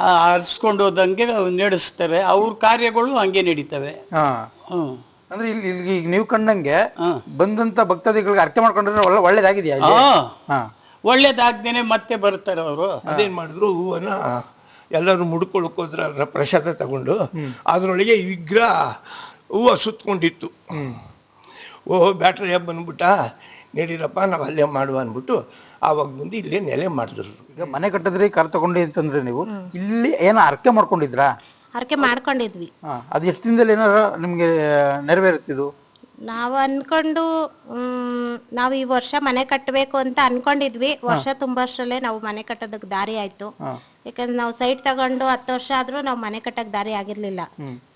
ಹರಿಸ್ಕೊಂಡು ಹೋದಂಗೆ ನಡೆಸ್ತಾರೆ. ಅವ್ರ ಕಾರ್ಯಗಳು ಹಂಗೆ ನಡೀತವೆ. ಹಾ. ಅಂದ್ರೆ ಇಲ್ಲಿ ಇಲ್ಲಿ ಈಗ ನೀವು ಕಂಡಂಗೆ ಹಾಂ. ಬಂದಂತ ಭಕ್ತಾದಿಗಳಿಗೆ ಅರ್ಕೆ ಮಾಡ್ಕೊಂಡ್ರೆ ಒಳ್ಳೆ ಒಳ್ಳೇದಾಗಿದೆಯಾ ಇಲ್ಲಿ? ಹಾಂ. ಹಾ. ಒಳ್ಳೇದಾಗ್ದೇನೆ ಮತ್ತೆ ಬರ್ತಾರೆ ಅವರು. ಅದೇನ್ ಮಾಡಿದ್ರು ಹೂವನ್ನ ಎಲ್ಲರೂ ಮುಡ್ಕೊಳಕ್ ಹೋದ್ರ ಅದ್ರ ಪ್ರಸಾದ ತಗೊಂಡು ಅದರೊಳಗೆ ಈ ವಿಗ್ರಹ ಹೂವು ಸುತ್ಕೊಂಡಿತ್ತು. ಓ ಬ್ಯಾಟ್ರಿ ಬಂದ್ಬಿಟ್ಟ ನಡೀರಪ್ಪ ನಾವು ಅಲ್ಲೇ ಮಾಡುವ ಅಂದ್ಬಿಟ್ಟು ಆವಾಗ ಮುಂದೆ ಇಲ್ಲೇ ನೆಲೆ ಮಾಡಿದ್ರು ಈಗ ಮನೆ ಕಟ್ಟಿದ್ರಿ ಕಾರ್ ತಗೊಂಡಿ ಅಂತಂದ್ರೆ ನೀವು ಇಲ್ಲಿ ಏನೋ ಅರ್ಕೆ ಮಾಡ್ಕೊಂಡಿದ್ರಾ? ಹರಕೆ ಮಾಡ್ಕೊಂಡಿದ್ವಿ. ಹಾ ಅದು ಎಷ್ಟು ದಿನದಲ್ಲಿ ಏನಾರ ನಿಮ್ಗೆ ನೆರವೇರುತ್ತಿದ್ದು? ನಾವು ಅನ್ಕೊಂಡು ಮ್, ನಾವು ಈ ವರ್ಷ ಮನೆ ಕಟ್ಟಬೇಕು ಅಂತ ಅನ್ಕೊಂಡಿದ್ವಿ. ವರ್ಷ ತುಂಬಷ್ಟರಲ್ಲೇ ನಾವು ಮನೆ ಕಟ್ಟೋದಕ್ಕೆ ದಾರಿ ಆಯ್ತು. ಯಾಕಂದ್ರೆ ನಾವು ಸೈಟ್ ತಗೊಂಡು ಹತ್ತು ವರ್ಷ ಆದ್ರೂ ನಾವು ಮನೆ ಕಟ್ಟಕ್ ದಾರಿ ಆಗಿರ್ಲಿಲ್ಲ.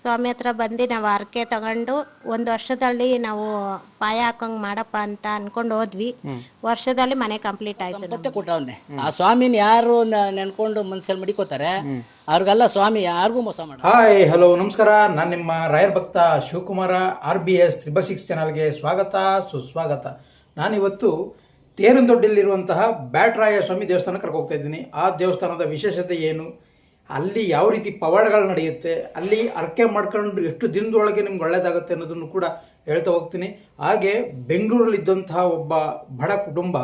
ಸ್ವಾಮಿ ಹತ್ರ ಬಂದು ನಾವು ಹರಕೆ ತಗೊಂಡು ಒಂದು ವರ್ಷದಲ್ಲಿ ನಾವು ಪಾಯ ಹಾಕಂಗ್ ಮಾಡಪ್ಪ ಅಂತ ಅನ್ಕೊಂಡು ಹೋದ್ವಿ. ವರ್ಷದಲ್ಲಿ ಮನೆ ಕಂಪ್ಲೀಟ್ ಆಯ್ತು ಮತ್ತೆ ಆ ಸ್ವಾಮಿನ ಯಾರು ನೆನ್ಕೊಂಡು ಮನ್ಸಲ್ಲಿ ಮಡಿಕೋತಾರೆ ಅವ್ರಿಗೆಲ್ಲ ಸ್ವಾಮಿ ಯಾರಿಗೂ ಮೋಸ ಮಾಡ ಹಾಯ್ ಹಲೋ ನಮಸ್ಕಾರ. ನಾನು ನಿಮ್ಮ ರಾಯರ್ ಭಕ್ತ Shivakumara R B S triple six ಚಾನಲ್ಗೆ ಸ್ವಾಗತ ಸುಸ್ವಾಗತ. ನಾನಿವತ್ತು ತೇರಂದೊಡ್ಡಿಲಿರುವಂತಹ ಬ್ಯಾಟ್ರಾಯ ಸ್ವಾಮಿ ದೇವಸ್ಥಾನ ಕರ್ಕೋಗ್ತಾ ಇದ್ದೀನಿ. ಆ ದೇವಸ್ಥಾನದ ವಿಶೇಷತೆ ಏನು? ಅಲ್ಲಿ ಯಾವ ರೀತಿ ಪವಾಡಗಳು ನಡೆಯುತ್ತೆ? ಅಲ್ಲಿ ಅರ್ಕೆ ಮಾಡ್ಕೊಂಡು ಎಷ್ಟು ದಿನದೊಳಗೆ ನಿಮ್ಗೆ ಒಳ್ಳೇದಾಗುತ್ತೆ ಅನ್ನೋದನ್ನು ಕೂಡ ಹೇಳ್ತಾ ಹೋಗ್ತೀನಿ. ಹಾಗೆ ಬೆಂಗಳೂರಲ್ಲಿದ್ದಂತಹ ಒಬ್ಬ ಬಡ ಕುಟುಂಬ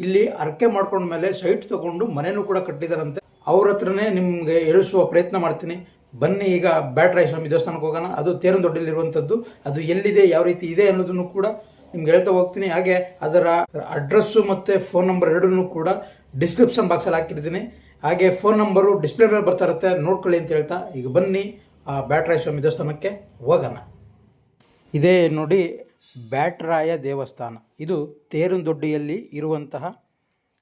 ಇಲ್ಲಿ ಅರ್ಕೆ ಮಾಡ್ಕೊಂಡ್ಮೇಲೆ ಸೈಟ್ ತಗೊಂಡು ಮನೆಯೂ ಕೂಡ ಕಟ್ಟಿದಾರಂತೆ. ಅವ್ರ ಹತ್ರನೇ ನಿಮಗೆ ಎಳಿಸುವ ಪ್ರಯತ್ನ ಮಾಡ್ತೀನಿ. ಬನ್ನಿ ಈಗ ಬ್ಯಾಟ್ರಾಯ ಸ್ವಾಮಿ ದೇವಸ್ಥಾನಕ್ಕೆ ಹೋಗೋಣ. ಅದು ತೇರಂದೊಡ್ಡಲ್ಲಿರುವಂಥದ್ದು. ಅದು ಎಲ್ಲಿದೆ, ಯಾವ ರೀತಿ ಇದೆ ಅನ್ನೋದನ್ನು ಕೂಡ ನಿಮ್ಗೆ ಹೇಳ್ತಾ ಹೋಗ್ತೀನಿ. ಹಾಗೆ ಅದರ ಅಡ್ರೆಸ್ಸು ಮತ್ತು ಫೋನ್ ನಂಬರ್ ಎರಡನ್ನೂ ಕೂಡ ಡಿಸ್ಕ್ರಿಪ್ಷನ್ ಬಾಕ್ಸಲ್ಲಿ ಹಾಕಿರ್ತೀನಿ. ಹಾಗೆ ಫೋನ್ ನಂಬರು ಡಿಸ್ಪ್ಲೇ ಮೇಲೆ ಬರ್ತಾ ಇರುತ್ತೆ. ನೋಡ್ಕೊಳ್ಳಿ ಅಂತ ಹೇಳ್ತಾ. ಈಗ ಬನ್ನಿ ಆ ಬ್ಯಾಟ್ರಾಯ ಸ್ವಾಮಿ ದೇವಸ್ಥಾನಕ್ಕೆ ಹೋಗೋಣ. ಇದೇ ನೋಡಿ ಬ್ಯಾಟ್ರಾಯ ದೇವಸ್ಥಾನ. ಇದು ತೇರುಂದೊಡ್ಡಿಯಲ್ಲಿ ಇರುವಂತಹ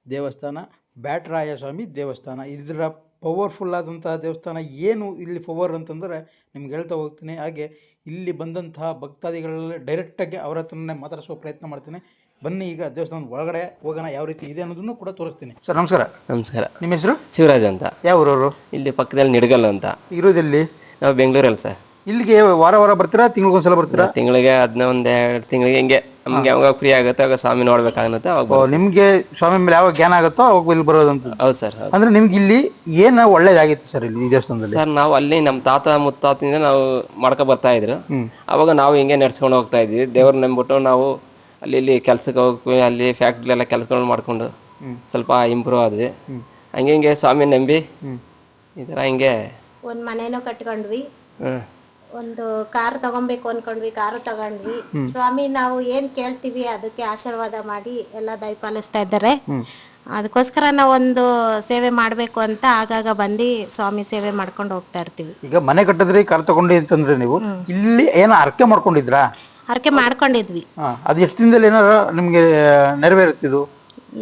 ದೇವಸ್ಥಾನ. ಬ್ಯಾಟ್ರಾಯ ಸ್ವಾಮಿ ದೇವಸ್ಥಾನ. ಇದರ ಪವರ್ಫುಲ್ ಆದಂತಹ ದೇವಸ್ಥಾನ ಏನು ಇಲ್ಲಿ ಪವರ್ ಅಂತಂದರೆ ನಿಮ್ಗೆ ಹೇಳ್ತಾ ಹೋಗ್ತೀನಿ. ಹಾಗೆ ಇಲ್ಲಿ ಬಂದಂತಹ ಭಕ್ತಾದಿಗಳಲ್ಲಿ ಡೈರೆಕ್ಟಾಗಿ ಅವರ ಹತ್ರನೇ ಮಾತಾಡಿಸುವ ಪ್ರಯತ್ನ ಮಾಡ್ತೀನಿ. ಬನ್ನಿ ಈಗ ದೇವಸ್ಥಾನದ ಒಳಗಡೆ ಹೋಗೋಣ ಯಾವ ರೀತಿ ಇದೆ ಅನ್ನೋದನ್ನು ಕೂಡ ತೋರಿಸ್ತೀನಿ. ಸರ್ ನಮಸ್ಕಾರ. ನಮಸ್ಕಾರ. ನಿಮ್ಮ ಹೆಸರು? ಶಿವರಾಜ್ ಅಂತ. ಯಾವ ಊರವರು? ಇಲ್ಲಿ ಪಕ್ಕದಲ್ಲಿ ನಿಡಗಲ್ ಅಂತ. ಇರೋದಿಲ್ಲಿ? ನಾವು ಬೆಂಗಳೂರಲ್ಲಿ ಸರ್. ಇಲ್ಲಿಗೆ ವಾರ ವಾರ ಬರ್ತೀರಾ ತಿಂಗಳಿಗೊಂದ್ಸಲ ಬರ್ತೀರಾ? ತಿಂಗಳಿಗೆ ಅದನ್ನ ಒಂದು ಎರಡು ತಿಂಗಳಿಗೆ ಹಿಂಗೆ ನಮ್ಗೆ ಯಾವಾಗ ಫ್ರೀ ಆಗುತ್ತೆ ಆಗ ಸ್ವಾಮಿ ನೋಡ್ಬೇಕಾಗುತ್ತೆ ಅವಾಗ ಬರ್ತೀವಿ. ನಿಮ್ಗೆ ಸ್ವಾಮಿ ಮೇಲೆ ಯಾವಾಗ ಜ್ಞಾನ ಆಗುತ್ತೋ ಅವಾಗ ಇಲ್ಲಿ ಬರೋದಂತ ಹೌದು ಸರ್ ಹೌದು. ಅಂದ್ರೆ ನಿಮ್ಗೆ ಇಲ್ಲಿ ಏನ ಒಳ್ಳೇದಾಗಿತ್ತು ಸರ್ ಇಲ್ಲಿ ಈ ದೇವಸ್ಥಾನದಲ್ಲಿ? ಸರ್ ನಾವು ಅಲ್ಲಿ ನಮ್ಮ ತಾತ ಮುತ್ತಾತಿಂದ ನಾವು ಮಾಡ್ಕೊ ಬರ್ತಾ ಇದ್ರು. ಅವಾಗ ನಾವು ಹಿಂಗೆ ನಡ್ಸ್ಕೊಂಡು ಹೋಗ್ತಾ ಇದ್ವಿ. ದೇವ್ರ ನಂಬಿಟ್ಟು ನಾವು ಅಲ್ಲಿ ಇಲ್ಲಿ ಕೆಲ್ಸಕ್ಕೆ ಹೋಗ್ತೀವಿ ಅಲ್ಲಿ ಫ್ಯಾಕ್ಟ್ರಿ ಎಲ್ಲ ಕೆಲಸಗಳು ಮಾಡ್ಕೊಂಡು ಸ್ವಲ್ಪ ಇಂಪ್ರೂವ್ ಆದ್ವಿ. ಹಂಗೆ ಹಿಂಗೆ ಸ್ವಾಮಿ ನಂಬಿ ಈ ಥರ ಹಿಂಗೆ ಒಂದ್ ಮನೇನೂ ಕಟ್ಕೊಂಡ್ವಿ. ಹ್ಮ್. ಒಂದು ಕಾರ್ ತಗೊಬೇಕು ಅನ್ಕೊಂಡ್ವಿ ಕಾರು ತಗೊಂಡ್ವಿ. ಸ್ವಾಮಿ ನಾವು ಏನ್ ಕೇಳ್ತೀವಿ ಅದಕ್ಕೆ ಆಶೀರ್ವಾದ ಮಾಡಿ ಎಲ್ಲ ದಯಪಾಲಿಸ್ತಾ ಇದ್ದಾರೆ. ಅದಕ್ಕೋಸ್ಕರ ನಾವು ಒಂದು ಸೇವೆ ಮಾಡ್ಬೇಕು ಅಂತ ಆಗಾಗ ಬಂದು ಸ್ವಾಮಿ ಸೇವೆ ಮಾಡ್ಕೊಂಡು ಹೋಗ್ತಾ ಇರ್ತೀವಿ. ಈಗ ಮನೆ ಕಟ್ಟಿದ್ರಿ ಕಾರ್ ತಗೊಂಡಿ ಅಂತಂದ್ರೆ ನೀವು ಇಲ್ಲಿ ಏನೋ ಅರ್ಕೆ ಮಾಡ್ಕೊಂಡಿದ್ರಾ? ಹರಕೆ ಮಾಡ್ಕೊಂಡಿದ್ವಿ. ಅದು ಎಷ್ಟು ದಿನದಲ್ಲಿ ಏನಾರ ನಿಮ್ಗೆ ನೆರವೇರುತ್ತಿದ್ದು?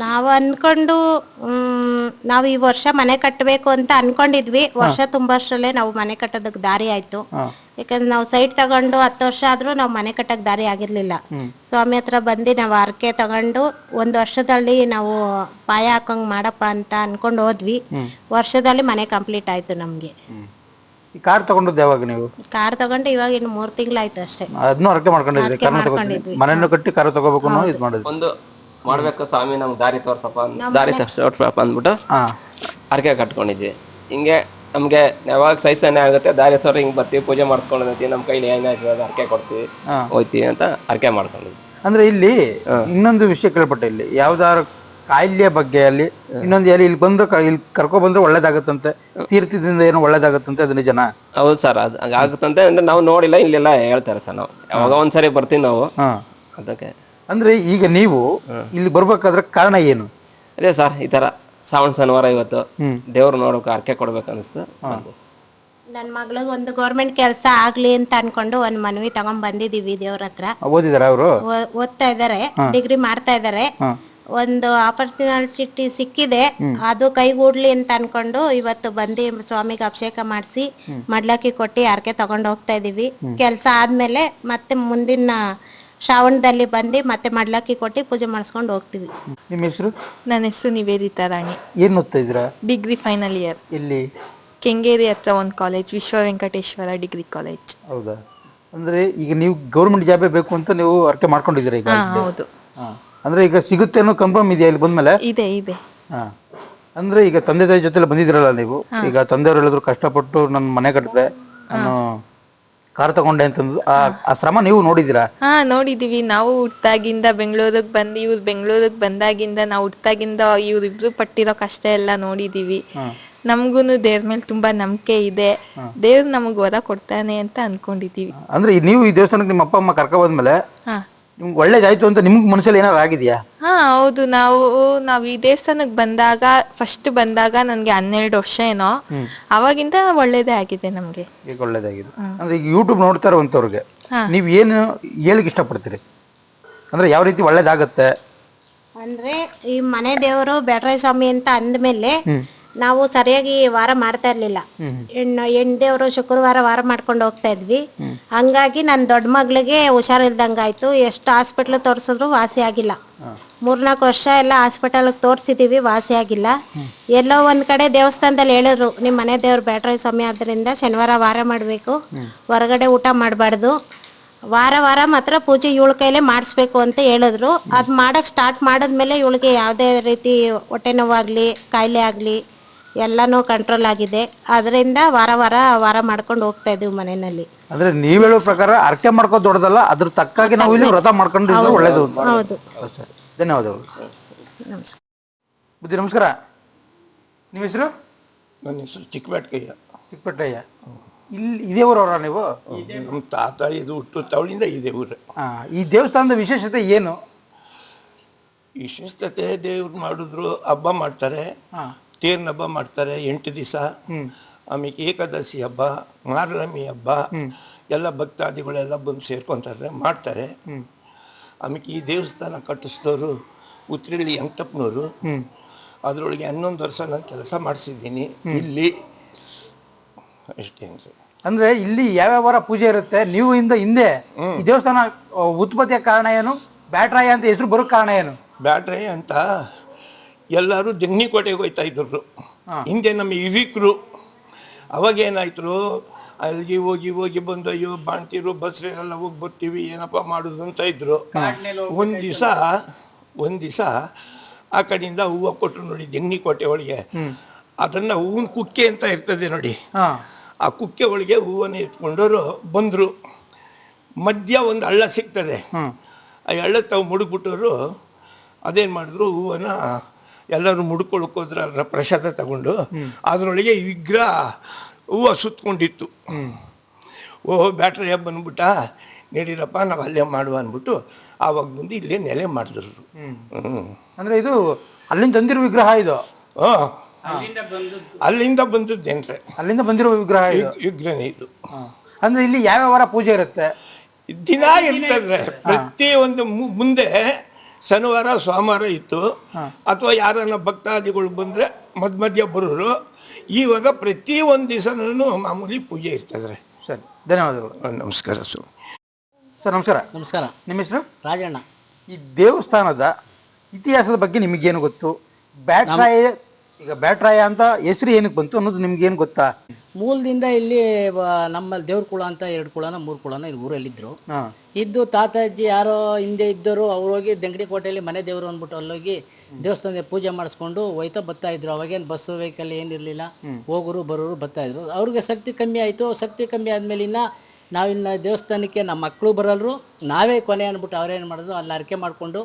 ನಾವು ಅನ್ಕೊಂಡು ಹ್ಮ್ ನಾವು ಈ ವರ್ಷ ಮನೆ ಕಟ್ಟಬೇಕು ಅಂತ ಅನ್ಕೊಂಡಿದ್ವಿ. ವರ್ಷ ತುಂಬಷ್ಟರಲ್ಲೇ ನಾವು ಮನೆ ಕಟ್ಟೋದಕ್ಕೆ ದಾರಿ ಆಯ್ತು. ಯಾಕಂದ್ರೆ ನಾವು ಸೈಟ್ ತಗೊಂಡು ಹತ್ತು ವರ್ಷ ಆದ್ರೂ ನಾವು ಮನೆ ಕಟ್ಟಕ್ ದಾರಿ ಆಗಿರ್ಲಿಲ್ಲ. ಸ್ವಾಮಿ ಹತ್ರ ಬಂದು ನಾವು ಹರಕೆ ತಗೊಂಡು ಒಂದು ವರ್ಷದಲ್ಲಿ ನಾವು ಪಾಯ ಹಾಕಂಗ್ ಮಾಡಪ್ಪ ಅಂತ ಅನ್ಕೊಂಡು ಹೋದ್ವಿ. ವರ್ಷದಲ್ಲಿ ಮನೆ ಕಂಪ್ಲೀಟ್ ಆಯ್ತು ನಮ್ಗೆ. ಈ ಕಾರ್ ತಗೊಂಡದ್ದು ಯಾವಾಗ ನೀವು? ಕಾರ್ ತಗೊಂಡು ಇವಾಗ ಇನ್ನು ಮೂರ್ ತಿಂಗಳಾಯ್ತು ಅಷ್ಟೇ. ಅದನ್ನು ಅರ್ಕೆ ಮಾಡ್ಕೊಂಡಿದ್ರಿ. ಮನೆಯನ್ನು ಕಟ್ಟಿ ಕಾರ್ ತಗೋಬೇಕು ಅನ್ನೋ ಇದು ಮಾಡಿದ್ವಿ ಒಂದು ಮಾಡ್ಬೇಕು ಸ್ವಾಮಿ ನಮ್ಗೆ ದಾರಿ ತೋರ್ಸಪ್ಪ ಅಂದ್- ದಾರಿ ತೋರ್ಸಪ್ಪ ಅಂದ್ಬಿಟ್ಟು ಹಾ. ಹರಕೆ ಕಟ್ಕೊಂಡಿದ್ವಿ. ಹಿಂಗೆ ನಮ್ಗೆ ಯಾವಾಗ ಸೈಸನೆ ಆಗುತ್ತೆ ದಾರಿ ತೋರ್ ಹಿಂಗ್ ಬರ್ತೀವಿ ಪೂಜೆ ಮಾಡಿಸ್ಕೊಂಡಿರ್ತೀವಿ ನಮ್ಮ ಕೈಲಿ ಏನಾಯ್ತದೆ ಅದು ಹರಕೆ ಕೊಡ್ತೀವಿ ಹೋಯ್ತೀವಿ ಅಂತ ಹರಕೆ ಮಾಡ್ಕೊಂಡಿದ್ವಿ. ಅಂದ್ರೆ ಇಲ್ಲಿ ಇನ್ನೊಂದು ವಿಷಯ ಕೇಳ್ಪಟ್ಟೆ ಇಲ್ಲಿ. ಯಾವ್ದಾರು ಕಾಯಿಲೆಯ ಬಗ್ಗೆ ಅಲ್ಲಿ ಇನ್ನೊಂದು ಎಲ್ಲಿ ಇಲ್ಲಿ ಬಂದು ಕ- ಇಲ್ಲಿ ಕರ್ಕೊ ಬಂದ್ರೆ ಒಳ್ಳೇದಾಗತ್ತಂತೆ ತೀರ್ಥದಿಂದ ಏನೋ ಒಳ್ಳೇದಾಗತ್ತಂತೆ ಅದನ್ನ ಜನ ಹೌದು ಸರ್ ಅದು ಆಗತ್ತಂತೆ ಅಂದ್ರೆ ನಾವು ನೋಡಿಲ್ಲ ಇಲ್ಲೆಲ್ಲ ಹೇಳ್ತಾರೆ ಸರ್ ನಾವು. ಯಾವಾಗ ಒಂದ್ಸರಿ ಬರ್ತೀವಿ ನಾವು. ಹಾ. ಅದಕ್ಕೆ ಅಂದ್ರೆ ಈಗ ನೀವು ಇಲ್ಲಿ ಬರ್ಬೇಕಾದ್ರೆ ಕಾರಣ ಏನು? ಅದೇ ಸರ್ ಈ ತರ ಶ್ರಾವಣ ಶನಿವಾರ ಇವತ್ತು ದೇವ್ರು ನೋಡೋಕೆ ಅರ್ಕೆ ಕೊಡ್ಬೇಕು ಅನಿಸ್ತು ನನ್ನ ಮಗಳಿಗೆ ಒಂದು ಗೌರ್ಮೆಂಟ್ ಕೆಲಸ ಆಗ್ಲಿ ಅಂತ ಅನ್ಕೊಂಡು ಒಂದ್ ಮನವಿ ತಗೊಂಡ್ ಬಂದಿದೀವಿ ದೇವ್ರ ಹತ್ರ. ಓದಿದಾರ ಅವರು? ಓದ್ತಾ ಇದಾರೆ ಡಿಗ್ರಿ ಮಾಡ್ತಾ ಇದಾರೆ. ಒಂದು ಆಪರ್ಚುನಿಟಿ ಸಿಕ್ಕಿದೆ ಅದು ಕೈಗೂಡ್ಲಿ ಅಂತ ಅನ್ಕೊಂಡು ಇವತ್ತು ಬಂದು ಸ್ವಾಮಿಗೆ ಅಭಿಷೇಕ ಮಾಡಿಸಿ ಮಡ್ಲಕ್ಕಿ ಕೊಟ್ಟಿ ಹರಕೆ ತಗೊಂಡ್ ಹೋಗ್ತಾ ಇದೀವಿ. ಕೆಲಸ ಆದ್ಮೇಲೆ ಮತ್ತೆ ಮುಂದಿನ ಶ್ರಾವಣದಲ್ಲಿ ಬಂದು ಮತ್ತೆ ಮಡ್ಲಕ್ಕಿ ಕೊಟ್ಟು ಪೂಜೆ ಮಾಡಿಸ್ಕೊಂಡು ಹೋಗ್ತೀವಿ. ನಿಮ್ಮ ಹೆಸರು? ನನ್ನ ಹೆಸರು ನಿವೇದಿತಾ ರಾಣಿ. ಏನ್ ಓದ್ತಾ ಇದ್ದೀರಾ? Degree final year. ಇಲ್ಲಿ ಕೆಂಗೇರಿ ಹತ್ರ ಒಂದು ಕಾಲೇಜ್ ವಿಶ್ವ ವೆಂಕಟೇಶ್ವರ ಡಿಗ್ರಿ ಕಾಲೇಜ್. ಹೌದಾ? ಅಂದ್ರೆ ಈಗ ನೀವು ಗೌರ್ಮೆಂಟ್ ಜಾಬೇ ಬೇಕು ಅಂತ ನೀವು ಅರ್ಕೆ ಮಾಡ್ಕೊಂಡಿದ್ದೀರಾ ಈಗ? ಹಾ ಹೌದು. ಹಾ. ಅಂದ್ರೆ ಈಗ ಸಿಗುತ್ತೆ ಅನ್ನೋ ಕನ್ಫರ್ಮ್ ಇದೆಯಾ ಇಲ್ಲಿ ಬಂದ್ಮೇಲೆ? ಇದೆ ಇದೆ. ಹಾ. ಅಂದ್ರೆ ಈಗ ತಂದೆ ತಾಯಿ ಜೊತೆ ಬಂದಿದ್ರಲ್ಲ ನೀವು? ಈಗ ತಂದೆಯವ್ರು ಹೇಳಿದ್ರು ಕಷ್ಟಪಟ್ಟು ನನ್ನ ಮನೆ ಕಟ್ಟಿದೆ ನಾನು ಕಾರ್ ತಗೊಂಡೆ ಅಂತಂದು ಆ ಆ ಶ್ರಮ ನೀವು ನೋಡಿದಿರಾ ಹಾ ನೋಡಿದೀವಿ. ನಾವು ಹುಟ್ಟಾಗಿಂದ ಬೆಂಗಳೂರಿಗೆ ಬಂದು ಇವ್ರು ಬೆಂಗಳೂರಿಗೆ ಬಂದಾಗಿಂದ ನಾವು ಹುಟ್ಟಾಗಿಂದ ಇವ್ರಿಬ್ರು ಪಟ್ಟಿರೋ ಕಷ್ಟ ಎಲ್ಲ ನೋಡಿದೀವಿ. ನಮ್ಗೂನು ದೇವ್ರ ಮೇಲೆ ತುಂಬಾ ನಂಬಿಕೆ ಇದೆ. ದೇವ್ರು ನಮಗ್ ವರ ಕೊಡ್ತಾನೆ ಅಂತ ಅನ್ಕೊಂಡಿದೀವಿ. ಅಂದ್ರೆ ಈ ನೀವು ಈ ದೇವಸ್ಥಾನಕ್ಕೆ ನಿಮ್ಮ ಅಪ್ಪ ಅಮ್ಮ ಕರ್ಕೊ ಬಂದ್ಮೇಲೆ ಹಾ. ನಿಮ್ಗೆ ಒಳ್ಳೇದಾಯ್ತು ಅಂತ ನಿಮ್ಗೆ ಮನಸ್ಸಲ್ಲಿ ಏನಾದ್ರು ಆಗಿದೆಯಾ? ಹಾ ಹೌದು. ನಾವು ನಾವ್ ಈ ದೇವಸ್ಥಾನಕ್ ಬಂದಾಗ ಫಸ್ಟ್ ಬಂದಾಗ ನನ್ಗೆ ಹನ್ನೆರಡು ವರ್ಷ ಏನೋ. ಅವಾಗಿಂದ ಒಳ್ಳೇದೇ ಆಗಿದೆ ನಮ್ಗೆ. ಈಗ ಒಳ್ಳೇದಾಗಿದೆ. ಅಂದ್ರೆ ಈಗ ಯೂಟ್ಯೂಬ್ ನೋಡ್ತಾ ಇರುವಂತವ್ರಿಗೆ ನೀವು ಏನು ಹೇಳಕ್ ಇಷ್ಟಪಡ್ತೀರಿ? ಅಂದ್ರೆ ಯಾವ ರೀತಿ ಒಳ್ಳೇದಾಗತ್ತೆ? ಅಂದ್ರೆ ಈ ಮನೆ ದೇವರು ಬ್ಯಾಟ್ರಾಯ ಸ್ವಾಮಿ ಅಂತ ಅಂದ್ಮೇಲೆ ನಾವು ಸರಿಯಾಗಿ ವಾರ ಮಾಡ್ತಾ ಇರ್ಲಿಲ್ಲ. ಹೆಣ್ಣು ಹೆಣ್ ದೇವರು ಶುಕ್ರವಾರ ವಾರ ಮಾಡ್ಕೊಂಡು ಹೋಗ್ತಾ ಇದ್ವಿ. ಹಂಗಾಗಿ ನನ್ನ ದೊಡ್ಡ ಮಗಳಿಗೆ ಹುಷಾರಿಲ್ದಂಗಾಯ್ತು ಎಷ್ಟು ಹಾಸ್ಪಿಟ್ಲ್ ತೋರಿಸಿದ್ರು ವಾಸಿ ಆಗಿಲ್ಲ. ಮೂರ್ನಾಲ್ಕು ವರ್ಷ ಎಲ್ಲ ಹಾಸ್ಪಿಟಲ್ ತೋರಿಸಿದೀವಿ ವಾಸಿ ಆಗಿಲ್ಲ. ಎಲ್ಲೋ ಒಂದ್ ಕಡೆ ದೇವಸ್ಥಾನದಲ್ಲಿ ಹೇಳಿದ್ರು ನಿಮ್ಮ ಮನೆ ದೇವ್ರ ಬ್ಯಾಟ್ರಾಯ ಸ್ವಾಮಿ ಆದ್ರಿಂದ ಶನಿವಾರ ವಾರ ಮಾಡಬೇಕು. ಹೊರಗಡೆ ಊಟ ಮಾಡಬಾರ್ದು. ವಾರ ವಾರ ಮಾತ್ರ ಪೂಜೆ ಇವಳ ಕೈಲೇ ಮಾಡಿಸ್ಬೇಕು ಅಂತ ಹೇಳಿದ್ರು. ಅದು ಮಾಡಕ್ ಸ್ಟಾರ್ಟ್ ಮಾಡಿದ್ಮೇಲೆ ಇವಳಿಗೆ ಯಾವುದೇ ರೀತಿ ಹೊಟ್ಟೆ ನೋವಾಗಲಿ ಕಾಯಿಲೆ ಆಗಲಿ ಎಲ್ಲನೂ ಕಂಟ್ರೋಲ್ ಆಗಿದೆ. ಅದರಿಂದ ವಾರ ವಾರ ವಾರ ಮಾಡ್ಕೊಂಡು ಹೋಗ್ತಾ ಇದೀವಿ ಮನೆಯಲ್ಲಿ. ಅಂದ್ರೆ ನೀವ್ ಹೇಳೋ ಪ್ರಕಾರ ಅರ್ಕೆ ಮಾಡ್ಕೊಂಡು ದೊಡ್ಡದಲ್ಲ ಅದ್ರ ತಕ್ಕಾಗಿ ನಾವು ಇಲ್ಲಿ ವ್ರತ ಮಾಡ್ಕೊಂಡು ಒಳ್ಳೇದು. ಹೌದು. ಅಷ್ಟೇ. ಧನ್ಯವಾದಗಳು. ಬುದ್ಧಿ ನಮಸ್ಕಾರ. ನಿಮ್ಮ ಹೆಸರು? ನನ್ನ ಹೆಸರು ಚಿಕ್ಕಬೇಟ್ಕಯ್ಯ ಚಿಕ್ಕಪಟ್ಟಯ್ಯ ಇಲ್ಲಿ ಇದೇ ಊರವರ ನೀವು? ನಮ್ಮ ತಾತ ಇದು ಹುಟ್ಟು ತವಳಿಂದ ಇದೆ ಊರು ಆ, ಈ ದೇವಸ್ಥಾನದ ವಿಶೇಷತೆ ಏನು? ವಿಶೇಷತೆ ದೇವ್ರು ಮಾಡಿದ್ರು ಹಬ್ಬ ಮಾಡ್ತಾರೆ. ತೇರ್ನ ಹಬ್ಬ ಮಾಡ್ತಾರೆ ಎಂಟು ದಿವಸ. ಆಮೇಲೆ ಏಕಾದಶಿ ಹಬ್ಬ ಮಾರ್ಲಮಿ ಹಬ್ಬ ಎಲ್ಲ ಭಕ್ತಾದಿಗಳೆಲ್ಲ ಬಂದು ಸೇರ್ಕೊಂತಾರೆ ಮಾಡ್ತಾರೆ. ಆಮೇಲೆ ಈ ದೇವಸ್ಥಾನ ಕಟ್ಟಿಸಿದವರು ಉತ್ರಿಳ್ಳಿ ವೆಂಕಟಪ್ಪನವರು ಅದರೊಳಗೆ ಹನ್ನೊಂದು ವರ್ಷ ನಾನು ಕೆಲಸ ಮಾಡಿಸಿದ್ದೀನಿ. ಇಲ್ಲಿ ಅಷ್ಟೇ ಅಂದ್ರೆ ಅಂದ್ರೆ ಇಲ್ಲಿ ಯಾವ್ಯಾವ ವಾರ ಪೂಜೆ ಇರುತ್ತೆ? ನೀವು ಇಂದ ಹಿಂದೆ ಈ ದೇವಸ್ಥಾನ ಉತ್ಪತ್ತಿಯ ಕಾರಣ ಏನು? ಬ್ಯಾಟ್ರಾಯ ಅಂತ ಹೆಸರು ಬರೋ ಕಾರಣ ಏನು? ಬ್ಯಾಟ್ರಾಯ ಅಂತ ಎಲ್ಲರೂ ಜಂಗ್ನಿಕೋಟೆಗೆ ಹೋಯ್ತಾ ಇದ್ರು ಹಿಂದೆ ನಮ್ಮ ಹಿರಿಕರು ಅವಾಗ ಏನಾಯ್ತು ಅಲ್ಲಿಗೆ ಹೋಗಿ ಹೋಗಿ ಬಂದು ಅಯ್ಯೋ ಬಾಣ್ತಿರು ಬಸ್ರೆಲ್ಲ ಹೋಗಿ ಬರ್ತೀವಿ ಏನಪ್ಪ ಮಾಡುದು ಅಂತ ಇದ್ರು. ಒಂದ್ ದಿವಸ ಒಂದ್ ದಿವಸ ಆ ಕಡೆಯಿಂದ ಹೂವು ಕೊಟ್ಟರು ನೋಡಿ ಜಂಗ್ನಿಕೋಟೆ ಒಳಗೆ. ಅದನ್ನ ಹೂವಿನ ಕುಕ್ಕೆ ಅಂತ ಇರ್ತದೆ ನೋಡಿ. ಆ ಕುಕ್ಕೆ ಒಳಗೆ ಹೂವನ್ನು ಎತ್ಕೊಂಡವರು ಬಂದರು. ಮಧ್ಯ ಒಂದು ಹಳ್ಳ ಸಿಗ್ತದೆ. ಆ ಹಳ್ಳ ತಾವು ಮುಡುಗ್ಬಿಟ್ಟವರು ಅದೇನು ಮಾಡಿದ್ರು? ಹೂವನ್ನು ಎಲ್ಲರೂ ಮುಡ್ಕೊಳ್ಕೋದ್ರ ಪ್ರಸಾದ ತಗೊಂಡು ಅದರೊಳಗೆ ಈ ವಿಗ್ರಹ ಹೂವು ಸುತ್ಕೊಂಡಿತ್ತು. ಓಹೋ ಬ್ಯಾಟ್ರಿ ಬಂದ್ಬಿಟ್ಟ ನಡೀರಪ್ಪ ನಾವು ಅಲ್ಲೇ ಮಾಡುವ ಅಂದ್ಬಿಟ್ಟು ಆವಾಗ ಬಂದು ಇಲ್ಲೇ ನೆಲೆ ಮಾಡಿದ್ರು ಹ್ಞೂ ಅಂದ್ರೆ ಇದು ಅಲ್ಲಿಂದ ತಂದಿರೋ ವಿಗ್ರಹ ಇದು? ಹಾಂ. ಅಲ್ಲಿಂದ ಬಂದದ್ದೇನ್ರೆ ಅಲ್ಲಿಂದ ಬಂದಿರೋ ವಿಗ್ರಹ ಇದು? ವಿಗ್ರಹನೇ ಇದು. ಅಂದ್ರೆ ಇಲ್ಲಿ ಯಾವ್ಯಾವ ವಾರ ಪೂಜೆ ಇರುತ್ತೆ? ದಿನ ಇರ್ತದೆ ಪ್ರತಿ ಒಂದು ಮು- ಮುಂದೆ ಶನಿವಾರ ಸೋಮವಾರ ಇತ್ತು. ಅಥವಾ ಯಾರನ್ನ ಭಕ್ತಾದಿಗಳು ಬಂದರೆ ಮಧ್ಯ ಮಧ್ಯ ಬರೋರು ಇವಾಗ ಪ್ರತಿ ಒಂದು ದಿವಸನೂ ಮಾಮೂಲಿ ಪೂಜೆ ಇರ್ತದೆ. ಸರಿ ಧನ್ಯವಾದಗಳು. ನಮಸ್ಕಾರ ಸರ್ ಸರ್ ನಮಸ್ಕಾರ. ನಮಸ್ಕಾರ. ನಿಮ್ಮ ಹೆಸರು? ರಾಜಣ್ಣ. ಈ ದೇವಸ್ಥಾನದ ಇತಿಹಾಸದ ಬಗ್ಗೆ ನಿಮಗೇನು ಗೊತ್ತು? ಬ್ಯಾಟ್ರಾಯ ಈಗ ಬ್ಯಾಟ್ರಾಯ ಅಂತ ಹೆಸರು ಏನಕ್ಕೆ ಬಂತು ಅನ್ನೋದು ನಿಮ್ಗೇನು ಗೊತ್ತಾ? ಮೂಲದಿಂದ ಇಲ್ಲಿ ನಮ್ಮ ದೇವ್ರ ಕುಳ ಅಂತ ಎರಡು ಕುಳನ ಮೂರು ಕುಳನ ಇಲ್ಲಿ ಊರಲ್ಲಿದ್ದರು ಹಾ. ಇದ್ದು ಅಜ್ಜಿ ಯಾರೋ ಹಿಂದೆ ಇದ್ದರು ಅವ್ರು ಹೋಗಿ ದಂಗಡಿ ಕೋಟೆಯಲ್ಲಿ ಮನೆ ದೇವರು ಅಂದ್ಬಿಟ್ಟು ಅಲ್ಲೋಗಿ ದೇವಸ್ಥಾನದ ಪೂಜೆ ಮಾಡಿಸ್ಕೊಂಡು ಹೋಯ್ತಾ ಬರ್ತಾ ಇದ್ರು. ಅವಾಗೇನು ಬಸ್ ವೆಹಿಕಲ್ ಏನಿರಲಿಲ್ಲ ಹೋಗೋರು ಬರೋರು ಬರ್ತಾ ಇದ್ರು. ಅವ್ರಿಗೆ ಶಕ್ತಿ ಕಮ್ಮಿ ಆಯಿತು. ಶಕ್ತಿ ಕಮ್ಮಿ ಆದ್ಮೇಲೆ ಇನ್ನ ನಾವಿನ್ನ ದೇವಸ್ಥಾನಕ್ಕೆ ನಮ್ಮ ಮಕ್ಕಳು ಬರಲ್ರು. ನಾವೇ ಕೊನೆ ಅಂದ್ಬಿಟ್ಟು ಅವ್ರೇನು ಮಾಡಿದ್ರು ಅಲ್ಲಿ ಅರ್ಕೆ ಮಾಡಿಕೊಂಡು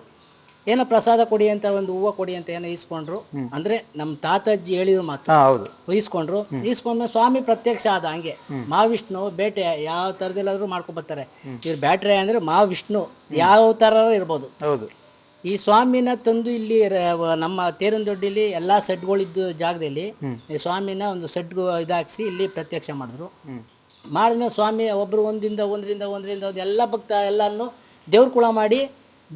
ಏನೋ ಪ್ರಸಾದ ಕೊಡಿ ಅಂತ ಒಂದು ಹೂವು ಕೊಡಿ ಅಂತ ಏನೋ ಇಸ್ಕೊಂಡ್ರು ಅಂದ್ರೆ ನಮ್ಮ ತಾತಜ್ಜಿ ಹೇಳಿದ್ರು ಮಾತು. ಹಾ ಹೌದು ಇಸ್ಕೊಂಡ್ರು ಇಸ್ಕೊಂಡ್ಮೇಲೆ ಸ್ವಾಮಿ ಪ್ರತ್ಯಕ್ಷ ಆದ ಹಂಗೆ. ಮಹಾವಿಷ್ಣು ಬೇಟೆ ಯಾವ ತರದಲ್ಲಾದ್ರೂ ಮಾಡ್ಕೊಂಡ್ ಬರ್ತಾರೆ. ಇವ್ರು ಬ್ಯಾಟ್ರಿ ಅಂದ್ರೆ ಮಹಾವಿಷ್ಣು. ಯಾವ ತರ ಇರ್ಬೋದು. ಹೌದು. ಈ ಸ್ವಾಮಿನ ತಂದು ಇಲ್ಲಿ ನಮ್ಮ ನಮ್ಮ ತೇರಂದೊಡ್ಡಿಲಿ ಎಲ್ಲಾ ಸೆಡ್ಗಳಿದ್ದ ಜಾಗದಲ್ಲಿ ಈ ಸ್ವಾಮಿನ ಒಂದು ಸೆಟ್ ಇದಾಕ್ಸಿ ಇಲ್ಲಿ ಪ್ರತ್ಯಕ್ಷ ಮಾಡಿದ್ರು. ಮಾಡಿದ್ಮೇಲೆ ಸ್ವಾಮಿ ಒಬ್ರು ಒಂದಿಂದ ಒಂದರಿಂದ ಒಂದ್ರಿಂದ ಒಂದು ಎಲ್ಲ ಭಕ್ತ ಎಲ್ಲಾನು ದೇವ್ರ ಕುಳ ಮಾಡಿ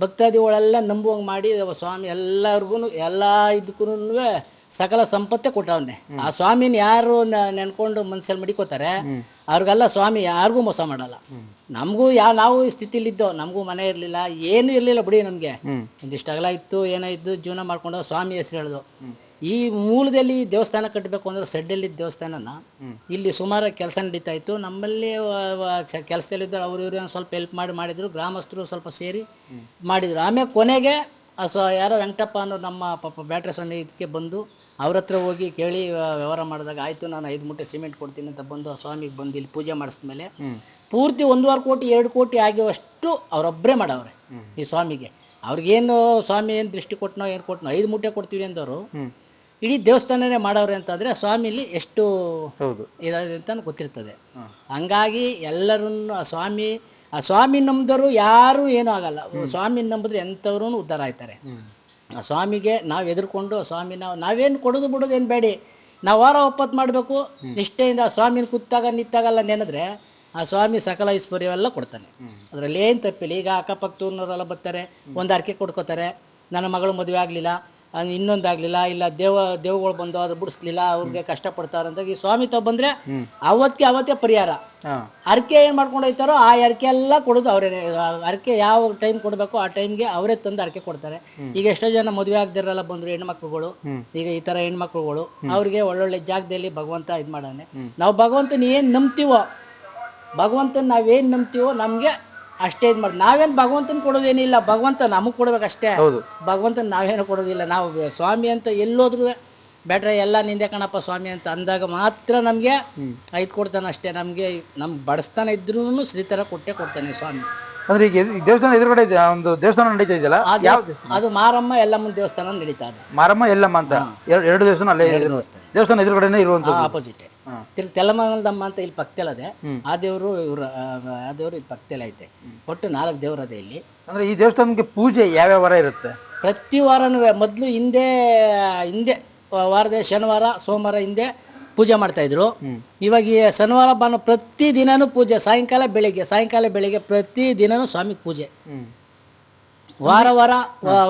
ಭಕ್ತಾದಿಗಳೆಲ್ಲ ನಂಬುವಂಗೆ ಮಾಡಿ ಸ್ವಾಮಿ ಎಲ್ಲರಿಗೂ ಎಲ್ಲ ಇದಕ್ಕೂ ಸಕಲ ಸಂಪತ್ತೇ ಕೊಟ್ಟವನೆ. ಆ ಸ್ವಾಮಿನ ಯಾರು ನೆನ್ಕೊಂಡು ಮನ್ಸಲ್ಲಿ ಮಡಿಕೋತಾರೆ ಅವ್ರಿಗೆಲ್ಲ ಸ್ವಾಮಿ ಯಾರಿಗೂ ಮೋಸ ಮಾಡಲ್ಲ. ನಮಗೂ ಯಾವ ನಾವು ಈ ಸ್ಥಿತಿಲಿದ್ದೋ ನಮಗೂ ಮನೆ ಇರಲಿಲ್ಲ ಏನೂ ಇರಲಿಲ್ಲ ಬಿಡಿ ನಮಗೆ. ಒಂದಿಷ್ಟು ಅಗಲ ಇತ್ತು ಏನೋ ಇದ್ದು ಜೀವನ ಮಾಡ್ಕೊಂಡು ಸ್ವಾಮಿ ಹೆಸರು ಹೇಳ್ದು. ಈ ಮೂಲದಲ್ಲಿ ದೇವಸ್ಥಾನ ಕಟ್ಟಬೇಕು ಅಂದ್ರೆ ಸೆಡ್ಡಲ್ಲಿ ದೇವಸ್ಥಾನನ. ಇಲ್ಲಿ ಸುಮಾರು ಕೆಲಸ ನಡೀತಾ ಇತ್ತು ನಮ್ಮಲ್ಲಿ ಕೆಲಸದಲ್ಲಿದ್ದರು ಅವರು ಇವರು ಸ್ವಲ್ಪ ಹೆಲ್ಪ್ ಮಾಡಿ ಮಾಡಿದ್ರು. ಗ್ರಾಮಸ್ಥರು ಸ್ವಲ್ಪ ಸೇರಿ ಮಾಡಿದ್ರು. ಆಮೇಲೆ ಕೊನೆಗೆ ಸೊ ಯಾರೋ ವೆಂಕಟಪ್ಪ ಅನ್ನೋ ನಮ್ಮ ಪಾಪ ಬ್ಯಾಟ್ರಿ ಸ್ವಾಮಿ ಇದಕ್ಕೆ ಬಂದು ಅವ್ರ ಹತ್ರ ಹೋಗಿ ಕೇಳಿ ವ್ಯವಹಾರ ಮಾಡಿದಾಗ ಆಯ್ತು ನಾನು ಐದು ಮೂಟೆ ಸಿಮೆಂಟ್ ಕೊಡ್ತೀನಿ ಅಂತ ಬಂದು ಆ ಸ್ವಾಮಿಗೆ ಬಂದು ಇಲ್ಲಿ ಪೂಜೆ ಮಾಡಿಸ್ಮೇಲೆ ಪೂರ್ತಿ ಒಂದೂವರೆ ಕೋಟಿ ಎರಡು ಕೋಟಿ ಆಗಿವಷ್ಟು ಅವರೊಬ್ಬರೇ ಮಾಡವ್ರೆ ಈ ಸ್ವಾಮಿಗೆ. ಅವ್ರಿಗೇನು ಸ್ವಾಮಿ ಏನು ದೃಷ್ಟಿ ಕೊಟ್ಟನೋ ಏನು ಕೊಟ್ಟನೋ ಐದು ಮೂಟೆ ಕೊಡ್ತೀವಿ ಅಂದವರು ಇಡೀ ದೇವಸ್ಥಾನನೇ ಮಾಡೋರು ಅಂತಂದರೆ ಸ್ವಾಮಿಲಿ ಎಷ್ಟು ಹೌದು. ಇದಾಗಿದೆ ಅಂತ ಗೊತ್ತಿರ್ತದೆ. ಹಂಗಾಗಿ ಎಲ್ಲರನ್ನು ಆ ಸ್ವಾಮಿ ಆ ಸ್ವಾಮಿ ನಂಬಿದವರು ಯಾರು ಏನೂ ಆಗಲ್ಲ. ಸ್ವಾಮಿ ನಂಬಿದ್ರೆ ಎಂಥವ್ರೂ ಉದ್ಧಾರ ಆಯ್ತಾರೆ. ಆ ಸ್ವಾಮಿಗೆ ನಾವು ಎದುರ್ಕೊಂಡು ಸ್ವಾಮಿ ನಾವು ನಾವೇನು ಕೊಡೋದು ಬಿಡೋದು ಏನು ಬೇಡಿ. ನಾವು ವಾರ ಒಪ್ಪತ್ತು ಮಾಡಬೇಕು. ನಿಷ್ಠೆಯಿಂದ ಆ ಸ್ವಾಮಿನ ಕುತ್ತಾಗ ನಿತ್ತಾಗಲ್ಲ ನೆನೆದ್ರೆ ಆ ಸ್ವಾಮಿ ಸಕಲ ಐಶ್ವರ್ಯವೆಲ್ಲ ಕೊಡ್ತಾನೆ. ಅದರಲ್ಲಿ ಏನು ತಪ್ಪಿಲ್ಲ. ಈಗ ಅಕ್ಕಪಕ್ಕದೂರ್ನವರೆಲ್ಲ ಬರ್ತಾರೆ. ಒಂದು ಅರ್ಕೆ ಕೊಡ್ಕೋತಾರೆ ನನ್ನ ಮಗಳು ಮದುವೆ ಆಗಲಿಲ್ಲ. ಇನ್ನೊಂದಾಗಲಿಲ್ಲ. ಇಲ್ಲ ದೇವ ದೇವಗಳು ಬಂದು ಅದು ಬಿಡಿಸ್ಲಿಲ್ಲ ಅವ್ರಿಗೆ ಕಷ್ಟಪಡ್ತಾರೆ ಅಂತ ಈ ಸ್ವಾಮಿ ತಾವ್ ಬಂದ್ರೆ ಅವತ್ತಿಗೆ ಅವತ್ತೇ ಪರಿಹಾರ. ಅರ್ಕೆ ಏನ್ ಮಾಡ್ಕೊಂಡು ಹೋಯ್ತಾರೋ ಆ ಅರ್ಕೆ ಎಲ್ಲ ಕೊಡೋದು ಅವರೇ. ಅರ್ಕೆ ಯಾವ ಟೈಮ್ ಕೊಡ್ಬೇಕು ಆ ಟೈಮ್ಗೆ ಅವರೇ ತಂದು ಅರ್ಕೆ ಕೊಡ್ತಾರೆ. ಈಗ ಎಷ್ಟೋ ಜನ ಮದುವೆ ಆಗದಿರಲ್ಲ ಬಂದ್ರು ಹೆಣ್ಮಕ್ಳುಗಳು. ಈಗ ಈ ತರ ಹೆಣ್ಮಕ್ಳುಗಳು. ಅವ್ರಿಗೆ ಒಳ್ಳೊಳ್ಳೆ ಜಾಗದಲ್ಲಿ ಭಗವಂತ ಇದ್ ಮಾಡಾನೆ ನಾವು ಭಗವಂತನ ಏನ್ ನಂಬ್ತೀವೋ ಭಗವಂತನ ನಾವೇನ್ ನಂಬ್ತೀವೋ ನಮಗೆ ಅಷ್ಟೇ ಇದು ಮಾಡಿ ನಾವೇನು ಭಗವಂತನ ಕೊಡೋದೇನಿಲ್ಲ ಭಗವಂತ ನಮಗೆ ಕೊಡ್ಬೇಕಷ್ಟೇ. ಭಗವಂತನ ನಾವೇನು ಕೊಡೋದಿಲ್ಲ. ನಾವು ಸ್ವಾಮಿ ಅಂತ ಎಲ್ಲೋದ್ರು ಬೇಟ್ರೆ ಎಲ್ಲ ನಿಂದೆ ಕಣಪ್ಪ ಸ್ವಾಮಿ ಅಂತ ಅಂದಾಗ ಮಾತ್ರ ನಮಗೆ ಐದು ಕೊಡ್ತಾನೆ ಅಷ್ಟೇ. ನಮಗೆ ನಮ್ಮ ಬಡಸ್ತಾನೆ ಇದ್ರೂ ಶ್ರೀತರ ಕೊಟ್ಟೆ ಕೊಡ್ತಾನೆ ಸ್ವಾಮಿ. ಅಂದ್ರೆ ಈಗ ದೇವಸ್ಥಾನ ಎದುರುಗಡೆ ಇದೆ ಒಂದು ದೇವಸ್ಥಾನ ನಡೀತಾ ಇದೆಯಲ್ಲ? ಅದು ಮಾರಮ್ಮ ಎಲ್ಲಮ್ಮನ ದೇವಸ್ಥಾನ ನಡೀತಾ ಇದೆ. ಮಾರಮ್ಮ ಎಲ್ಲಮ್ಮ ಅಂತ. ಎರಡು ಎರಡು ದೇವಸ್ಥಾನ ಅಲ್ಲೇ ದೇವಸ್ಥಾನ. ಎದುರುಗಡೆನೇ ಇರುವಂತ ಆಪೋಸಿಟ್ ತಿರ್ಗಿ ತೆಲಮಂಗಲದಮ್ಮ ಅಂತ ಇಲ್ಲಿ ಪಕ್ಕದಲ್ಲದೆ ಆ ದೇವರು ಇವ್ರ ಆ ದೇವರು ಇಲ್ಲಿ ಪಕ್ತಲ್ಲ ಐತೆ. ಒಟ್ಟು ನಾಲ್ಕು ದೇವರದೆ ಇಲ್ಲಿ. ಅಂದ್ರೆ ಈ ದೇವಸ್ಥಾನಕ್ಕೆ ಪೂಜೆ ಯಾವ್ಯಾವ ವಾರ ಇರುತ್ತೆ? ಪ್ರತಿ ವಾರನೂ ಮೊದಲು ಹಿಂದೆ ಹಿಂದೆ ವಾರದ ಶನಿವಾರ ಸೋಮವಾರ ಹಿಂದೆ ಪೂಜೆ ಮಾಡ್ತಾ ಇದ್ರು. ಇವಾಗ ಈ ಶನಿವಾರ ಭಾನು ಪ್ರತಿ ದಿನಾನು ಪೂಜೆ. ಸಾಯಂಕಾಲ ಬೆಳಿಗ್ಗೆ ಸಾಯಂಕಾಲ ಬೆಳಿಗ್ಗೆ ಪ್ರತಿ ದಿನನೂ ಸ್ವಾಮಿ ಪೂಜೆ. ವಾರ ವಾರ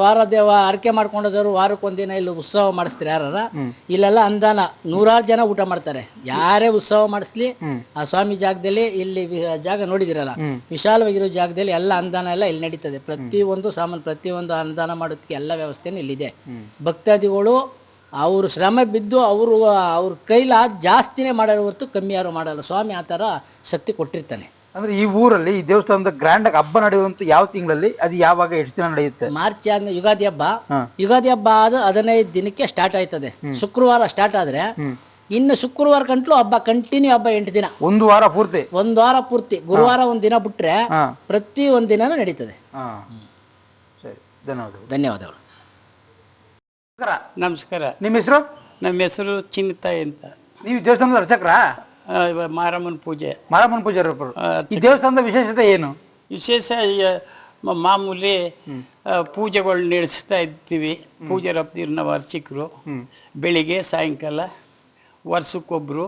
ವಾರ ದೇವ ಆರಕೆ ಮಾಡ್ಕೊಂಡೋದವ್ರು ವಾರಕ್ಕೊಂದಿನ ಇಲ್ಲಿ ಉತ್ಸವ ಮಾಡಿಸ್ತಾರೆ ಯಾರ ಇಲ್ಲೆಲ್ಲ ಅಂದಾನ ನೂರಾರು ಜನ ಊಟ ಮಾಡ್ತಾರೆ. ಯಾರೇ ಉತ್ಸವ ಮಾಡಿಸ್ಲಿ ಆ ಸ್ವಾಮಿ ಜಾಗದಲ್ಲಿ ಇಲ್ಲಿ ಜಾಗ ನೋಡಿದಿರಲ್ಲ. ವಿಶಾಲವಾಗಿರೋ ಜಾಗದಲ್ಲಿ ಎಲ್ಲ ಅನುದಾನ ಎಲ್ಲ ಇಲ್ಲಿ ನಡೀತದೆ. ಪ್ರತಿಯೊಂದು ಒಂದು ಸಾಮಾನು ಪ್ರತಿ ಒಂದು ಅನುದಾನ ಮಾಡೋದಕ್ಕೆ ಎಲ್ಲ ವ್ಯವಸ್ಥೆನೂ ಇಲ್ಲಿದೆ. ಭಕ್ತಾದಿಗಳು ಅವರು ಶ್ರಮ ಬಿದ್ದು ಅವರು ಅವ್ರ ಕೈಲಾದ ಜಾಸ್ತಿನೇ ಮಾಡೋರು ಹೊರತು ಕಮ್ಮಿ ಯಾರು ಮಾಡಲ್ಲ. ಸ್ವಾಮಿ ಆ ಥರ ಶಕ್ತಿ ಕೊಟ್ಟಿರ್ತಾನೆ. ಅಂದ್ರೆ ಈ ಊರಲ್ಲಿ ಈ ದೇವಸ್ಥಾನದ ಗ್ರ್ಯಾಂಡ್ ಆಗಿ ಹಬ್ಬ ನಡೆಯುವಂತ ಯಾವ ತಿಂಗಳಲ್ಲಿ ಅದು ಯಾವಾಗ ಎಷ್ಟು ದಿನ ನಡೆಯುತ್ತೆ? ಮಾರ್ಚ್ ಅಂದ್ರೆ ಯುಗಾದಿ ಹಬ್ಬ. ಯುಗಾದಿ ಹಬ್ಬ ಆದ ಹದಿನೈದು ದಿನಕ್ಕೆ ಸ್ಟಾರ್ಟ್ ಆಯ್ತದೆ. ಶುಕ್ರವಾರ ಸ್ಟಾರ್ಟ್ ಆದ್ರೆ ಇನ್ನು ಶುಕ್ರವಾರ ಗಂಟ್ಲು ಹಬ್ಬ ಕಂಟಿನ್ಯೂ ಹಬ್ಬ ಎಂಟು ದಿನ. ಒಂದು ವಾರ ಪೂರ್ತಿ? ಒಂದು ವಾರ ಪೂರ್ತಿ. ಗುರುವಾರ ಒಂದ್ ದಿನ ಬಿಟ್ರೆ ಪ್ರತಿ ಒಂದ್ ದಿನ ನಡೀತದೆ. ಹಾ. ಸರಿ. ಧನ್ಯವಾದಗಳು. ಧನ್ಯವಾದಗಳು. ನಮಸ್ಕಾರ. ನಿಮ್ಮ ಹೆಸರು? ನಮ್ಮ ಹೆಸರು ಚಿನ್ನಿತಾಯಿ ಅಂತ. ನೀವು ದೇವಸ್ಥಾನದ ಅರ್ಚಕರ ಮಾರಮ್ಮನ ಪೂಜೆ. ಮಾರಮ್ಮನ ಪೂಜೆ ಈ ದೇವಸ್ಥಾನದ ವಿಶೇಷತೆ ಏನು? ವಿಶೇಷ ಮಾಮೂಲಿ ಪೂಜೆಗಳು ನಡೆಸ್ತಾ ಇರ್ತೀವಿ. ಪೂಜೆ ನಾವು ಅರ್ಚಕರು ಬೆಳಿಗ್ಗೆ ಸಾಯಂಕಾಲ ವರ್ಷಕ್ಕೊಬ್ರು.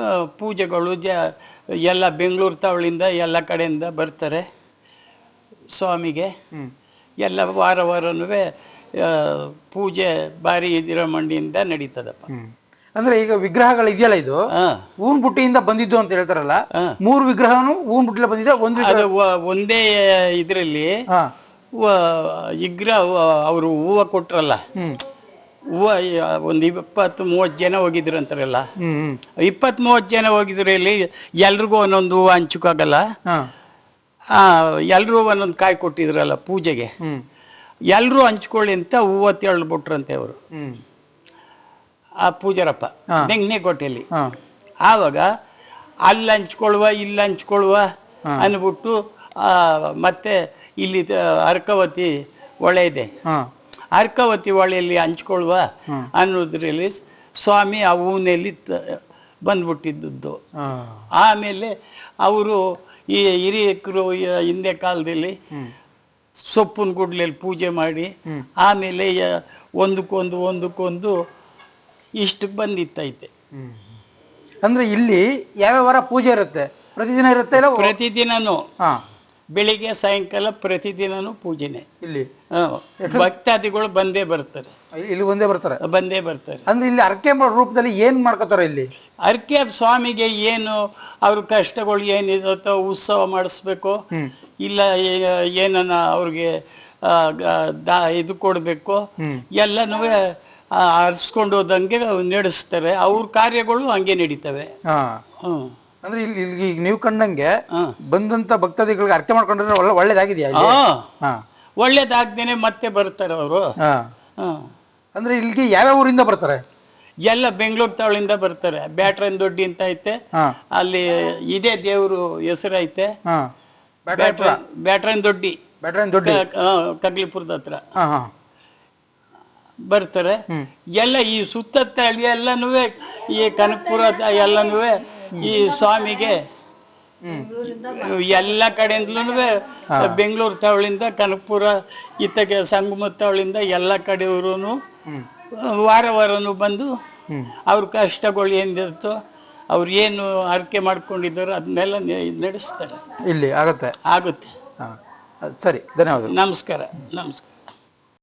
ಆ, ಪೂಜೆಗಳು ಜ ಎಲ್ಲ ಬೆಂಗಳೂರು ತಾವಳಿಂದ ಎಲ್ಲ ಕಡೆಯಿಂದ ಬರ್ತಾರೆ ಸ್ವಾಮಿಗೆ. ಎಲ್ಲ ವಾರ ವಾರನೂ ಪೂಜೆ ಭಾರಿ ಮಂಡಿಯಿಂದ ನಡೀತದಪ್ಪ. ಅಂದ್ರೆ ಈಗ ವಿಗ್ರಹಗಳು ಇದೆಯಲ್ಲ ಇದು ಊನ್ ಬುಟ್ಟಿಯಿಂದ ಬಂದಿದ್ದು ಅಂತ ಹೇಳ್ತಾರಲ್ಲ. ಮೂರು ವಿಗ್ರಹನು ಊನ್ ಬುಟ್ಟಿಲ ಬಂದಿದೆ ಒಂದು ಒಂದೇ ಇದರಲ್ಲಿ ವಿಗ್ರಹ ಅವರು ಹೂವು ಕೊಟ್ರಲ್ಲ. ಹೂವ ಒಂದು ಇಪ್ಪತ್ತು ಮೂವತ್ತು ಜನ ಹೋಗಿದ್ರು ಅಂತಾರಲ್ಲ. ಇಪ್ಪತ್ತು ಮೂವತ್ತು ಜನ ಹೋಗಿದ್ರು ಇಲ್ಲಿ ಎಲ್ರಿಗೂ ಒಂದೊಂದು ಹೂವು ಹಂಚಕ್ಕಾಗಲ್ಲ. ಎಲ್ಲರೂ ಒಂದೊಂದು ಕಾಯಿ ಕೊಟ್ಟಿದ್ರಲ್ಲ ಪೂಜೆಗೆ. ಎಲ್ಲರೂ ಹಂಚ್ಕೊಳ್ಳಿ ಅಂತ ಹೂವು ಬಿಟ್ರಂತೆ ಅವರು. ಆ ಪೂಜಾರಪ್ಪ ಕೋಟೆಯಲ್ಲಿ ಹಾ. ಆವಾಗ ಅಲ್ಲಿ ಹಂಚ್ಕೊಳ್ವ ಇಲ್ಲಿ ಹಂಚ್ಕೊಳ್ವ ಅಂದ್ಬಿಟ್ಟು ಮತ್ತೆ ಇಲ್ಲಿ ಅರ್ಕವತಿ ಹೊಳೆ ಇದೆ. ಅರ್ಕವತಿ ಹೊಳೆಯಲ್ಲಿ ಹಂಚ್ಕೊಳ್ವ ಅನ್ನೋದ್ರಲ್ಲಿ ಸ್ವಾಮಿ ಆ ಹೂನಲ್ಲಿ ಬಂದ್ಬಿಟ್ಟಿದ್ದು ಬಂದ್ಬಿಟ್ಟಿದ್ದದ್ದು. ಆಮೇಲೆ ಅವರು ಈ ಹಿರಿಯಕರು ಹಿಂದೆ ಕಾಲದಲ್ಲಿ ಸೊಪ್ಪಿನ ಗುಡ್ಲಲ್ಲಿ ಪೂಜೆ ಮಾಡಿ ಆಮೇಲೆ ಒಂದಕ್ಕೊಂದು ಒಂದಕ್ಕೊಂದು ಇಷ್ಟು ಬಂದಿತ್ತೈತೆ. ಅಂದ್ರೆ ಇಲ್ಲಿ ಯಾವ್ಯಾವ ವಾರ ಪೂಜೆ ಇರುತ್ತೆ? ಪ್ರತಿದಿನ ಇರುತ್ತೆ ಇಲ್ಲ ಪ್ರತಿದಿನನೂ. ಹಾ. ಬೆಳಿಗ್ಗೆ ಸಾಯಂಕಾಲ ಪ್ರತಿದಿನನೂ ಪೂಜೆನೆ. ಇಲ್ಲಿ? ಹ. ಭಕ್ತಾದಿಗಳು ಬಂದೇ ಬರ್ತಾರೆ. ಇಲ್ಲಿ ಒಂದೇ ಬರ್ತಾರೆ? ಬಂದೇ ಬರ್ತಾರೆ. ಅಂದ್ರೆ ಇಲ್ಲಿ ಅರ್ಕೆ ಮಾಡೋ ರೂಪದಲ್ಲಿ ಏನ್ ಮಾಡ್ಕೋತಾರ ಇಲ್ಲಿ? ಅರ್ಕೆ ಸ್ವಾಮಿಗೆ ಏನು ಅವ್ರ ಕಷ್ಟಗಳು ಏನಿರುತ್ತೋ ಉತ್ಸವ ಮಾಡಿಸ್ಬೇಕು? ಇಲ್ಲ ಏ- ಏನನ್ನ ಅವ್ರಿಗೆ ಆ, ಗ- ದಾ ಇದು ಕೊಡಬೇಕು? ಎಲ್ಲನೂ ಅರ್ಸ್ಕೊಂಡು ಹೋದಂಗೆ ನಡೆಸ್ತಾರೆ ಅವ್ರ ಕಾರ್ಯಗಳು ಹಂಗೆ ನಡೀತವೆ. ಹಾ. ಹ್ಮ್. ಅಂದ್ರೆ ಇಲ್ಲಿ ಇಲ್ಲಿ ಈಗ ನೀವು ಕಂಡಂಗೆ ಹಾ. ಬಂದಂತ ಭಕ್ತಾದಿಗಳಿಗೆ ಅರ್ಥ ಮಾಡ್ಕೊಂಡ್ರೆ ಒಳ್ಳೆ ಒಳ್ಳೇದಾಗಿದೆಯಾ ಇಲ್ಲಿ? ಹಾ. ಒಳ್ಳೇದಾಗ್ದೇನೆ ಮತ್ತೆ ಬರ್ತಾರೆ ಅವರು. ಹಾ. ಅಂದ್ರೆ ಇಲ್ಲಿಗೆ ಯಾವ್ಯಾವ ಊರಿಂದ ಬರ್ತಾರೆ? ಎಲ್ಲ ಬೆಂಗಳೂರು ತಾವಳಿಂದ ಬರ್ತಾರೆ. ಬ್ಯಾಟ್ರನ್ ದೊಡ್ಡಿ ಅಂತ ಐತೆ. ಹಾ. ಅಲ್ಲಿ ಇದೇ ದೇವರು ಹೆಸರೈತೆ ಐತೆ. ಬ್ಯಾಟ್ರನ್ ಬ್ಯಾಟ್ರನ್ ದೊಡ್ಡಿ. ಬ್ಯಾಟ್ರಿ ದೊಡ್ಡ. ಕಗ್ಲಿಪುರದ ಹತ್ರ. ಹಾ ಹಾ. ಬರ್ತಾರೆ. ಎಲ್ಲ ಈ ಸುತ್ತತ್ತ ಎಲ್ಲನೂ ಈ ಕನಕಪುರ ಎಲ್ಲನೂ ಈ ಸ್ವಾಮಿಗೆ ಎಲ್ಲ ಕಡೆಯಿಂದಲೂ ಬೆಂಗಳೂರು ತವಳಿಂದ ಕನಕಪುರ ಇತ್ತಗೆ ಸಂಗಮ ತವಳಿಂದ ಎಲ್ಲ ಕಡೆಯವರು ವಾರ ವಾರನು ಬಂದು ಅವ್ರ ಕಷ್ಟಗಳು ಏನಿರುತ್ತೋ ಅವ್ರು ಏನು ಆರಕೆ ಮಾಡ್ಕೊಂಡಿದ್ದಾರೋ ಅದನ್ನೆಲ್ಲ ನಡೆಸ್ತಾರೆ. ಇಲ್ಲಿ ಆಗುತ್ತೆ? ಆಗುತ್ತೆ. ಸರಿ ಧನ್ಯವಾದ ನಮಸ್ಕಾರ ನಮಸ್ಕಾರ.